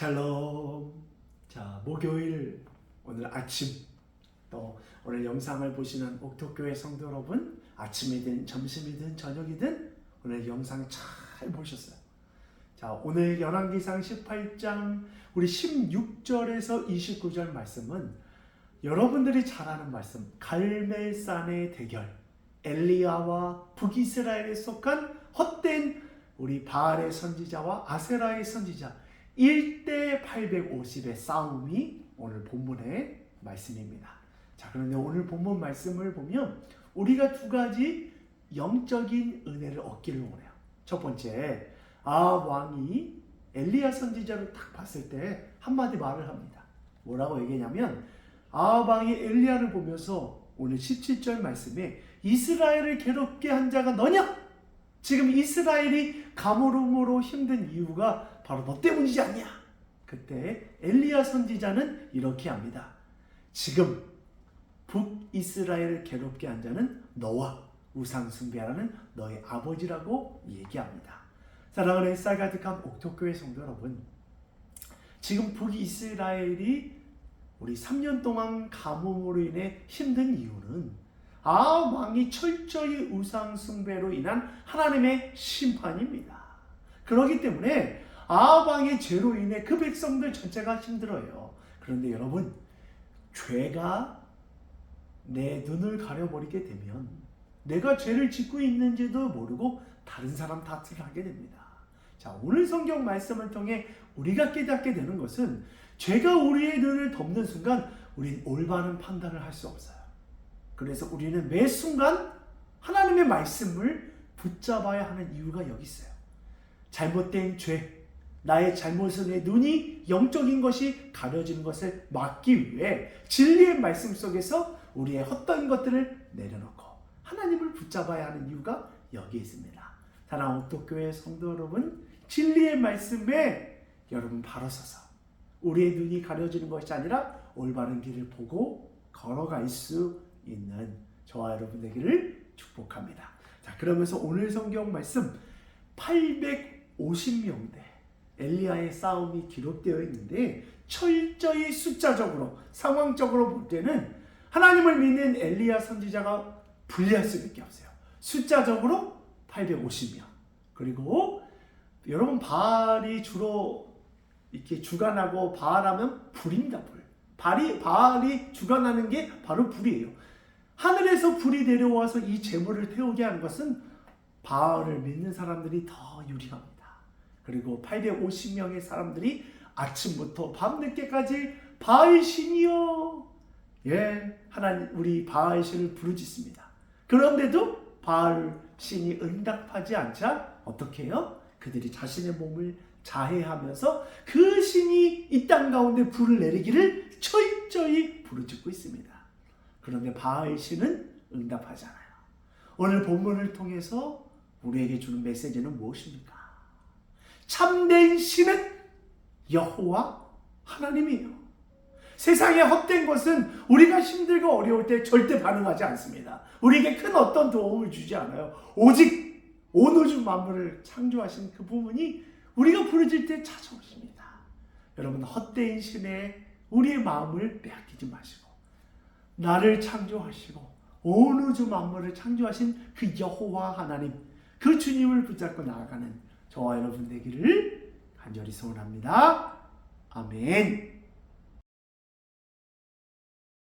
샬롬. 자, 목요일 오늘 아침 또 오늘 영상을 보시는 옥토교회 성도 여러분 아침이든 점심이든 저녁이든 오늘 영상 잘 보셨어요. 자, 오늘 열왕기상 18장 우리 16절에서 29절 말씀은 여러분들이 잘 아는 말씀 갈멜산의 대결 엘리야와 북이스라엘에 속한 헛된 우리 바알의 선지자와 아세라의 선지자 1대 850의 싸움이 오늘 본문의 말씀입니다. 자, 그런데 오늘 본문 말씀을 보면 우리가 두 가지 영적인 은혜를 얻기를 원해요. 첫 번째, 아 왕이 엘리야 선지자를 딱 봤을 때 한마디 말을 합니다. 뭐라고 얘기냐면 아 왕이 엘리야를 보면서 오늘 17절 말씀에 이스라엘을 괴롭게 한 자가 너냐? 지금 이스라엘이 가물음으로 힘든 이유가 바로 너 때문이지 않냐? 그때 엘리야 선지자는 이렇게 합니다. 지금 북이스라엘을 괴롭게 한 자는 너와 우상숭배하는 너의 아버지라고 얘기합니다. 사랑하는 햇살 가득한 옥토교회 성도 여러분, 지금 북이스라엘이 우리 3년 동안 가뭄으로 인해 힘든 이유는 아 왕이 철저히 우상 숭배로 인한 하나님의 심판입니다. 그렇기 때문에 아 왕의 죄로 인해 그 백성들 전체가 힘들어요. 그런데 여러분 죄가 내 눈을 가려버리게 되면 내가 죄를 짓고 있는지도 모르고 다른 사람 탓을 하게 됩니다. 자, 오늘 성경 말씀을 통해 우리가 깨닫게 되는 것은 죄가 우리의 눈을 덮는 순간 우린 올바른 판단을 할 수 없어요. 그래서 우리는 매 순간 하나님의 말씀을 붙잡아야 하는 이유가 여기 있어요. 잘못된 죄, 나의 잘못은 내 눈이 영적인 것이 가려지는 것을 막기 위해 진리의 말씀 속에서 우리의 헛된 것들을 내려놓고 하나님을 붙잡아야 하는 이유가 여기 있습니다. 사랑하는 옥도교회 성도 여러분, 진리의 말씀에 여러분 바로 서서 우리의 눈이 가려지는 것이 아니라 올바른 길을 보고 걸어갈 수 있는 저와 여러분 되기를 축복합니다. 자, 그러면서 오늘 성경 말씀 850명대 엘리야의 싸움이 기록되어 있는데 철저히 숫자적으로 상황적으로 볼 때는 하나님을 믿는 엘리야 선지자가 불리할 수밖에 없어요. 숫자적으로 850명. 그리고 여러분 바알이 주로 이렇게 주관하고 바알하면 불입니다. 불. 바알이 바알이 주관하는 게 바로 불이에요. 하늘에서 불이 내려와서 이 재물을 태우게 하는 것은 바알을 믿는 사람들이 더 유리합니다. 그리고 850명의 사람들이 아침부터 밤늦게까지 바알 신이여 예 하나님 우리 바알 신을 부르짖습니다. 그런데도 바알 신이 응답하지 않자 어떻게 해요? 그들이 자신의 몸을 자해하면서 그 신이 이 땅 가운데 불을 내리기를 철저히 부르짖고 있습니다. 그런데 바알 신은 응답하잖아요. 오늘 본문을 통해서 우리에게 주는 메시지는 무엇입니까? 참된 신은 여호와 하나님이에요. 세상에 헛된 것은 우리가 힘들고 어려울 때 절대 반응하지 않습니다. 우리에게 큰 어떤 도움을 주지 않아요. 오직 온 우주 만물을 창조하신 그 부분이 우리가 부르질 때 찾아오십니다. 여러분 헛된 신에 우리의 마음을 빼앗기지 마시고 나를 창조하시고 온 우주 만물을 창조하신 그 여호와 하나님 그 주님을 붙잡고 나아가는 저와 여러분 되기를 간절히 소원합니다. 아멘.